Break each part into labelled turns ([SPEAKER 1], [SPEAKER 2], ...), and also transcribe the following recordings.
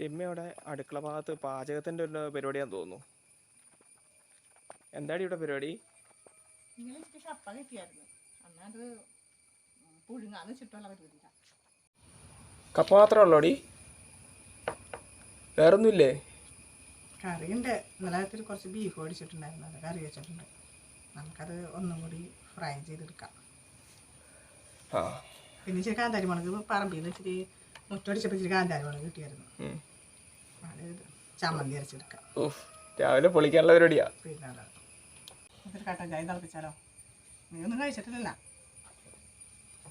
[SPEAKER 1] ടിമ്മ അവിടെ അടുക്കള ഭാഗത്ത് പാചകത്തിന്റെ ഒരു പരിപാടിയാന്ന് തോന്നുന്നു. എന്താടി ഇവിടെ പരിപാടി?
[SPEAKER 2] കപ്പ കിട്ടിയായിരുന്നു. എന്നാൽ അത് പുഴുങ്ങാന്ന് ചുറ്റുള്ള പരിപാടിയില്ല
[SPEAKER 1] കപ്പ മാത്രമേ ഉള്ളോടി? വേറൊന്നുമില്ലേ?
[SPEAKER 2] കറിയുണ്ട്. ഇന്നലെ കുറച്ച് ബീഫ് ഓടിച്ചിട്ടുണ്ടായിരുന്നു അത് കറി വെച്ചിട്ടുണ്ട്. നമുക്കത് ഒന്നും കൂടി ഫ്രൈ ചെയ്തെടുക്കാം. പിന്നെ ഇച്ചിരി കാന്താരി മുളക് പറമ്പിൽ നിന്ന് ഇച്ചിരി മുറ്റടിച്ചപ്പോൾ ഇച്ചിരി കാന്താരി മുളക് കിട്ടിയായിരുന്നു ചമ്മന്തി അരച്ചെടുക്കാം.
[SPEAKER 1] രാവിലെ പൊളിക്കാനുള്ള പരിപാടിയാ.
[SPEAKER 2] പിന്നെ കട്ടൻ ചായ തിളപ്പിച്ചാലോ? നീ ഒന്നും കഴിച്ചിട്ടില്ലല്ല.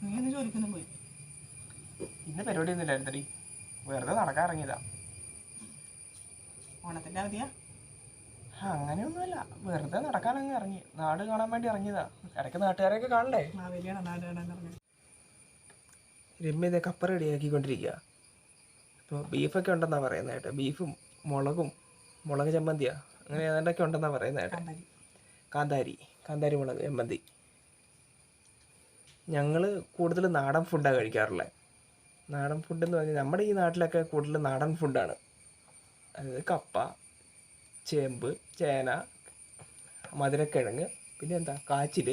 [SPEAKER 2] നീ ഒന്ന് ജോലിക്കൊന്നും പോയി.
[SPEAKER 1] ഇന്ന് പരിപാടി ഒന്നും ഇല്ലായിരുന്നടി. വെറുതെ നടക്കാൻ ഇറങ്ങിയതാ.
[SPEAKER 2] ഓണത്തിന്റെ അവധിയാ?
[SPEAKER 1] അങ്ങനെയൊന്നുമല്ല. വെറുതെ നടക്കാൻ അങ്ങ് ഇറങ്ങി. നാട് കാണാൻ വേണ്ടി ഇറങ്ങിയതാ. ഇടയ്ക്ക് നാട്ടുകാരെയൊക്കെ കാണണ്ടേ? രമ്യ ഇതേ കപ്പ റെഡിയാക്കിക്കൊണ്ടിരിക്കുക ഇപ്പോൾ ബീഫൊക്കെ ഉണ്ടെന്നാണ് പറയുന്നത് കേട്ടോ. ബീഫും മുളകും മുളക് ചമ്മന്തിയാ? അങ്ങനെ ഏതാണ്ടൊക്കെ ഉണ്ടെന്നാണ് പറയുന്നത് കേട്ടോ.
[SPEAKER 2] കാന്താരി.
[SPEAKER 1] കാന്താരി. മുളക് ചമ്മന്തി. ഞങ്ങൾ കൂടുതൽ നാടൻ ഫുഡാണ് കഴിക്കാറുള്ളത് നാടൻ ഫുഡ് എന്ന് പറഞ്ഞാൽ നമ്മുടെ ഈ നാട്ടിലൊക്കെ കൂടുതൽ നാടൻ ഫുഡാണ് അതായത് കപ്പ ചേമ്പ് ചേന മധുരക്കിഴങ്ങ് പിന്നെ എന്താ? കാച്ചിൽ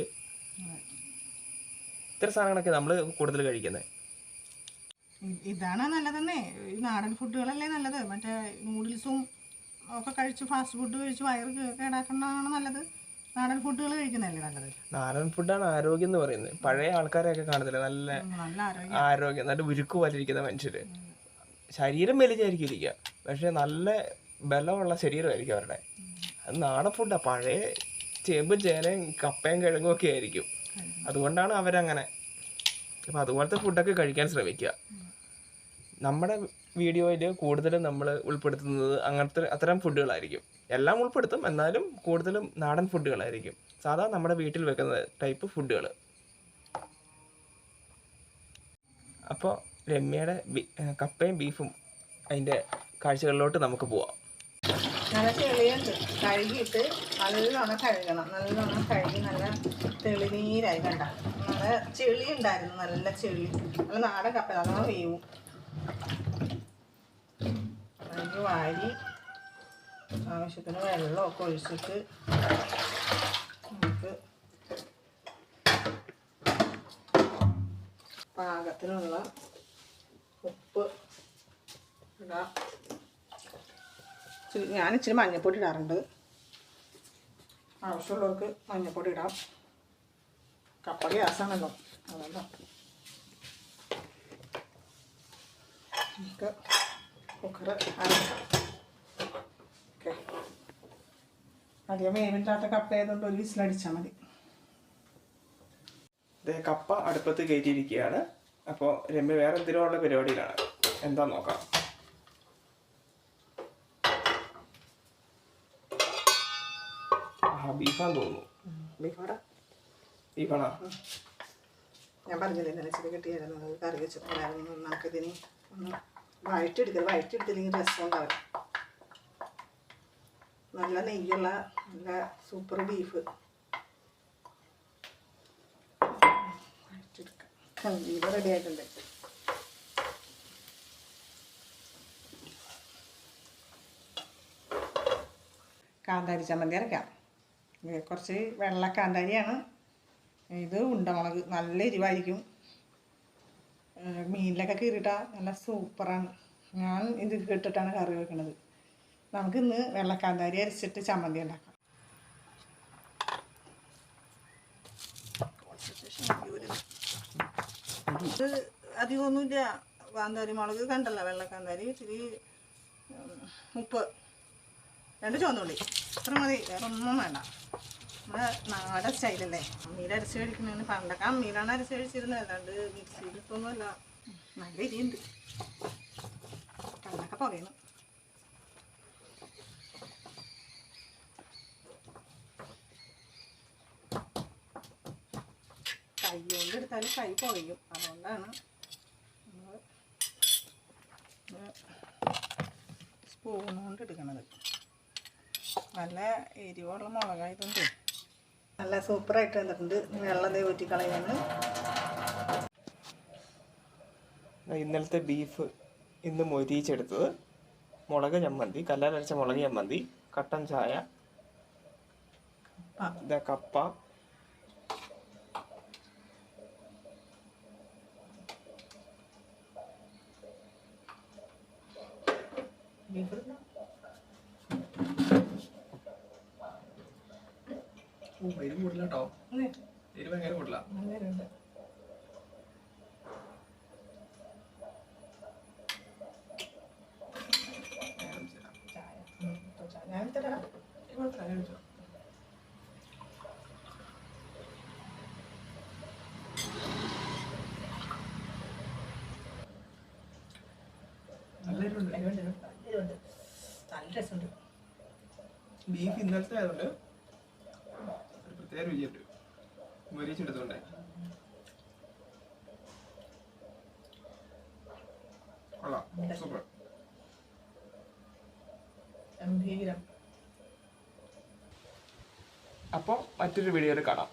[SPEAKER 1] ഇത്ര സാധനങ്ങളൊക്കെ നമ്മൾ കൂടുതൽ കഴിക്കുന്നത്
[SPEAKER 2] ഇതാണ് നല്ലതെന്നേ. ഈ നാടൻ ഫുഡുകളല്ലേ നല്ലത്. മറ്റേ നൂഡിൽസും ഒക്കെ കഴിച്ച് ഫാസ്റ്റ് ഫുഡ് കഴിച്ച് വയറ് കേടാക്കുന്നതാണ് നല്ലത്. നാടൻ ഫുഡുകൾ കഴിക്കുന്നതല്ലേ നല്ലത്?
[SPEAKER 1] നാടൻ ഫുഡാണ് ആരോഗ്യം എന്ന് പറയുന്നത്. പഴയ ആൾക്കാരെയൊക്കെ കാണത്തില്ല? നല്ല
[SPEAKER 2] ആരോഗ്യം.
[SPEAKER 1] നല്ല ഉരുക്ക് പോലിരിക്കുന്ന മനുഷ്യര്. ശരീരം മെലിഞ്ഞായിരിക്കും ഇരിക്കുക. പക്ഷെ നല്ല ബലമുള്ള ശരീരമായിരിക്കും അവരുടെ. അത് നാടൻ ഫുഡാണ് പഴയ ചേമ്പും ചേനയും കപ്പയും കിഴങ്ങും ഒക്കെ ആയിരിക്കും. അതുകൊണ്ടാണ് അവരങ്ങനെ. അപ്പം അതുപോലത്തെ ഫുഡൊക്കെ കഴിക്കാൻ ശ്രമിക്കുക. നമ്മുടെ വീഡിയോയിൽ കൂടുതലും നമ്മൾ ഉൾപ്പെടുത്തുന്നത് അങ്ങനത്തെ അത്തരം ഫുഡുകളായിരിക്കും. എല്ലാം ഉൾപ്പെടുത്തും എന്നാലും കൂടുതലും നാടൻ ഫുഡുകളായിരിക്കും. സാധാ നമ്മുടെ വീട്ടിൽ വെക്കുന്ന ടൈപ്പ് ഫുഡുകൾ അപ്പോൾ രമ്യയുടെ കപ്പയും ബീഫും അതിന്റെ കാഴ്ചകളിലോട്ട് നമുക്ക് പോവാം.
[SPEAKER 2] നല്ല ചെളിയുണ്ട് കഴുകിയിട്ട് നല്ലോണം കഴുകണം. നല്ലോണം കഴുകി നല്ല തെളിനീരായി കണ്ട. നല്ല ചെളി ഉണ്ടായിരുന്നു. നല്ല ചെളി. നല്ല നാടൻ കപ്പ. നല്ലോണം വേവും. കഴുകി വാരി ആവശ്യത്തിന് വെള്ളമൊക്കെ ഒഴിച്ചിട്ട് നമുക്ക് പാകത്തിനുള്ള ഉപ്പ് ഇടാം. ഞാൻ ഇച്ചിരി മഞ്ഞൾപ്പൊടി ഇടാറുണ്ട്. ആവശ്യമുള്ളവർക്ക് മഞ്ഞൾപ്പൊടി ഇടാം. കപ്പ ഗ്യാസാണല്ലോ. അതുകൊണ്ടോ. നമുക്ക് കുക്കർ അരക്കാം ഓക്കെ. അധികം വേവില്ലാത്ത കപ്പ ആയതുകൊണ്ട് ഒരു വിസിലടിച്ചാൽ മതി.
[SPEAKER 1] ഇത് കപ്പ അടുപ്പത്ത് കയറ്റിയിരിക്കുകയാണ്. അപ്പോൾ രമ്യ വേറെ എന്തിനോ ഉള്ള പരിപാടിയിലാണ്? എന്താ നോക്കാം. ആ ബീഫാന്ന് തോന്നുന്നു.
[SPEAKER 2] ബീഫോടെ.
[SPEAKER 1] ബീഫാണോ?
[SPEAKER 2] ഞാൻ പറഞ്ഞില്ലേ ഇന്നലെ ഇച്ചിരി കിട്ടിയായിരുന്നു. കറി വെച്ചിട്ടുണ്ടായിരുന്നു. നമുക്കിതിന് ഒന്ന് വഴറ്റെടുത്തില്ലെങ്കിൽ രസം ഉണ്ടാവില്ല. നല്ല നെയ്യുള്ള നല്ല സൂപ്പർ ബീഫ് ബീഫ് റെഡി ആയിട്ടുണ്ട്. കാന്താരി ചമ്മന്തി അരക്കാം. കുറച്ച് വെള്ള കാന്താരിയാണ് ഇത് ഉണ്ടമുളക്. നല്ല എരിവായിരിക്കും. മീനിലൊക്കെ കീറിയിട്ടാൽ നല്ല സൂപ്പറാണ്. ഞാൻ ഇത് ഇട്ടിട്ടാണ് കറി വെക്കുന്നത് നമുക്ക് ഇന്ന് വെള്ളക്കാന്താരി അരച്ചിട്ട് ചമ്മന്തി ഉണ്ടാക്കാം. ഇത് അധികമൊന്നുമില്ല കാന്താരി മുളക് കണ്ടല്ല വെള്ളക്കാന്താരി. ഇച്ചിരി ഉപ്പ്. രണ്ട് ചുവന്നുള്ളി. ഇത്ര മതി. വേറെ ഒന്നും വേണ്ട. നാടൻ സ്റ്റൈലല്ലേ? അമ്മീൽ അരച്ച് കഴിക്കുന്നതിന് പണ്ടൊക്കെ അമ്മീലാണ് അരച്ച് കഴിച്ചിരുന്നത്. അല്ലാണ്ട് മിക്സിയിൽ ഇപ്പൊന്നുമല്ല നല്ല ഇരിയുണ്ട്. കണ്ണൊക്കെ പുകയണം. കൈ കൊണ്ട് എടുത്താൽ കൈ പുകയും. അതുകൊണ്ടാണ് നമ്മൾ സ്പൂൺ കൊണ്ട് എടുക്കണത്. നല്ല എരിവുള്ള മുളകായതുകൊണ്ട്. നല്ല സൂപ്പറായിട്ട് വന്നിട്ടുണ്ട്. വെള്ളം ദേ ഊറ്റി കളയാണ്.
[SPEAKER 1] ഇന്നലത്തെ ബീഫ് ഇന്ന് മൊരിയിച്ചെടുത്തത്. മുളക് ചമ്മന്തി കല്ലാലരച്ച മുളക് ചമ്മന്തി കട്ടൻ ചായ ഇതാ കപ്പ.
[SPEAKER 2] ബീഫ്
[SPEAKER 1] എരിവ് കൂടില്ല കേട്ടോ. എരിവ് ഭയങ്കര കൂടില്ല.
[SPEAKER 2] ഞാൻ തരാം.
[SPEAKER 1] നല്ല
[SPEAKER 2] രസമുണ്ട്.
[SPEAKER 1] ബീഫ് ഇന്നലത്തെ ആയതുകൊണ്ട് കൊള്ളാം. സൂപ്പർ.
[SPEAKER 2] ഗംഭീരം.
[SPEAKER 1] അപ്പോൾ മറ്റൊരു വീഡിയോയിൽ കാണാം.